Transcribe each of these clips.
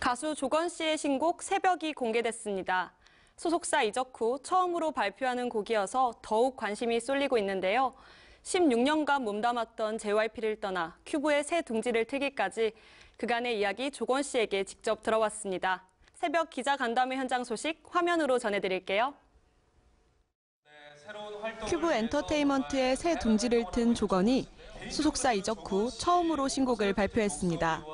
가수 조건 씨의 신곡 새벽이 공개됐습니다. 소속사 이적 후 처음으로 발표하는 곡이어서 더욱 관심이 쏠리고 있는데요. 16년간 몸담았던 JYP를 떠나 큐브의 새 둥지를 트기까지 그간의 이야기 조건 씨에게 직접 들어왔습니다. 새벽 기자 간담회 현장 소식 화면으로 전해드릴게요. 큐브 엔터테인먼트의 새 둥지를 튼 조건이 소속사 이적 후 처음으로 신곡을 발표했습니다.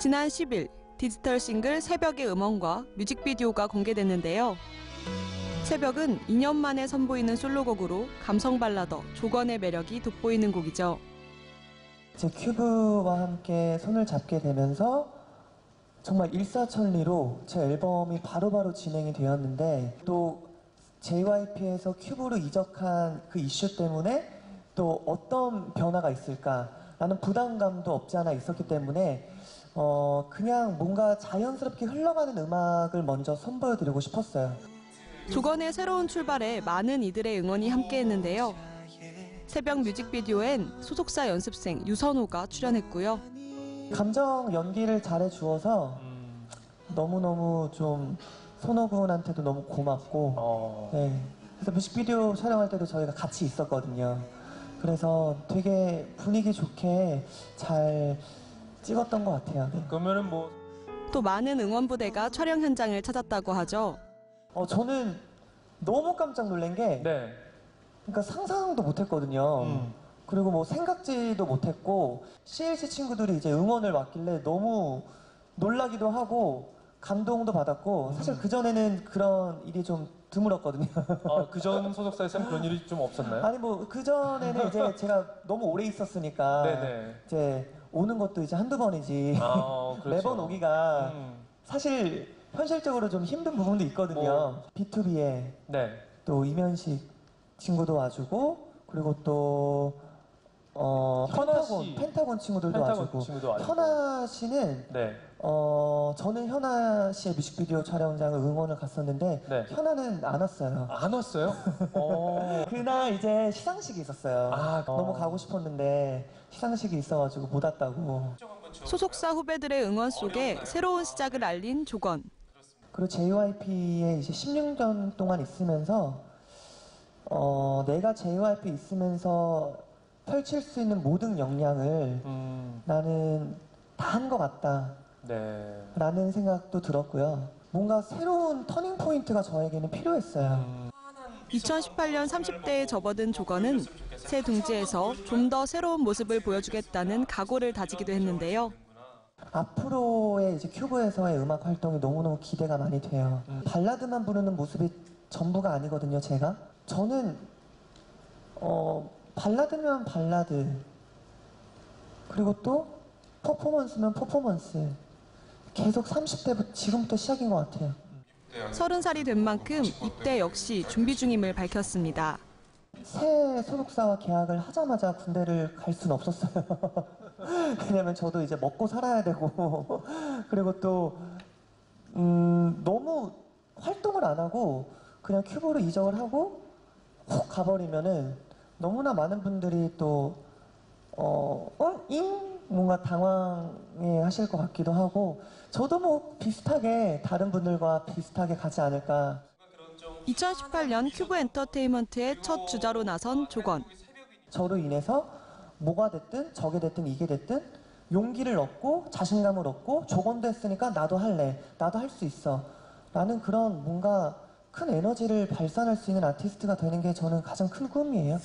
지난 10일 디지털 싱글 새벽의 음원과 뮤직비디오가 공개됐는데요. 새벽은 2년 만에 선보이는 솔로곡으로 감성 발라더 조건의 매력이 돋보이는 곡이죠. 제 큐브와 함께 손을 잡게 되면서 정말 일사천리로 제 앨범이 바로바로 진행이 되었는데 또 JYP에서 큐브로 이적한 그 이슈 때문에 또 어떤 변화가 있을까 라는 부담감도 없지 않아 있었기 때문에 어 그냥 뭔가 자연스럽게 흘러가는 음악을 먼저 선보여드리고 싶었어요. 조건의 새로운 출발에 많은 이들의 응원이 함께했는데요. 새벽 뮤직비디오엔 소속사 연습생 유선호가 출연했고요. 감정 연기를 잘해 주어서 너무너무 좀 손호군한테도 너무 고맙고 어, 네. 그래서 뮤직비디오 촬영할 때도 저희가 같이 있었거든요. 그래서 되게 분위기 좋게 잘 찍었던 것 같아요. 네. 그러면은 뭐 또 많은 응원 부대가 촬영 현장을 찾았다고 하죠. 어, 저는 너무 깜짝 놀란 게 네. 그러니까 상상도 못했거든요. 음. 그리고 뭐 생각지도 못했고 CLC 친구들이 이제 응원을 왔길래 너무 놀라기도 하고 감동도 받았고 사실 그 전에는 그런 일이 좀 드물었거든요. 아, 그전 소속사에서는 그런 일이 좀 없었나요? 아니 뭐 그 전에는 이제 제가 너무 오래 있었으니까 네네. 이제 오는 것도 이제 한두 번이지 아, 그렇죠. 매번 오기가 음, 사실 현실적으로 좀 힘든 부분도 있거든요. 뭐. B2B에 네. 또 이면식 친구도 와주고 그리고 또 어, 펜타곤 씨. 펜타곤 친구들도 펜타곤 와주고 친구도 와주고. 현아 씨는 네. 어 저는 현아 씨의 뮤직비디오 촬영장을 응원을 갔었는데 네. 현아는 안 왔어요. 안 왔어요? 어. 그날 이제 시상식이 있었어요. 아, 어. 너무 가고 싶었는데 시상식이 있어가지고 못 왔다고. 소속사 후배들의 응원 속에 새로운 시작을 알린 조건. 그리고 JYP에 이제 16년 동안 있으면서 어 내가 JYP 있으면서 펼칠 수 있는 모든 역량을 음, 나는 다 한 것 같다. 네. 라는 생각도 들었고요. 뭔가 새로운 터닝 포인트가 저에게는 필요했어요. 음, 2018년 30대에 접어든 조건은 새 둥지에서 좀 더 새로운 모습을 보여주겠다는 각오를 다지기도 했는데요. 앞으로의 이제 큐브에서의 음악 활동이 너무너무 기대가 많이 돼요. 음. 발라드만 부르는 모습이 전부가 아니거든요, 제가. 저는, 어, 발라드면 발라드. 그리고 또, 퍼포먼스면 퍼포먼스. 계속 30대부터 지금부터 시작인 것 같아요. 30살이 된 만큼 입대 역시 준비 중임을 밝혔습니다. 새 소속사와 계약을 하자마자 군대를 갈 수는 없었어요. 왜냐면 저도 이제 먹고 살아야 되고, 그리고 또, 음, 너무 활동을 안 하고, 그냥 큐브로 이적을 하고, 훅 가버리면은, 너무나 많은 분들이 또, 어, 어? 잉? 뭔가 당황해 하실 것 같기도 하고, 저도 뭐 비슷하게, 다른 분들과 비슷하게 가지 않을까. 2018년 큐브 엔터테인먼트의 첫 주자로 나선 조건. 저로 인해서 뭐가 됐든 저게 됐든 이게 됐든 용기를 얻고 자신감을 얻고 조건도 했으니까 나도 할래 나도 할 수 있어 라는 그런 뭔가 큰 에너지를 발산할 수 있는 아티스트가 되는 게 저는 가장 큰 꿈이에요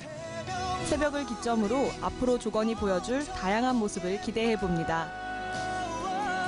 새벽을 기점으로 앞으로 조건이 보여줄 다양한 모습을 기대해 봅니다.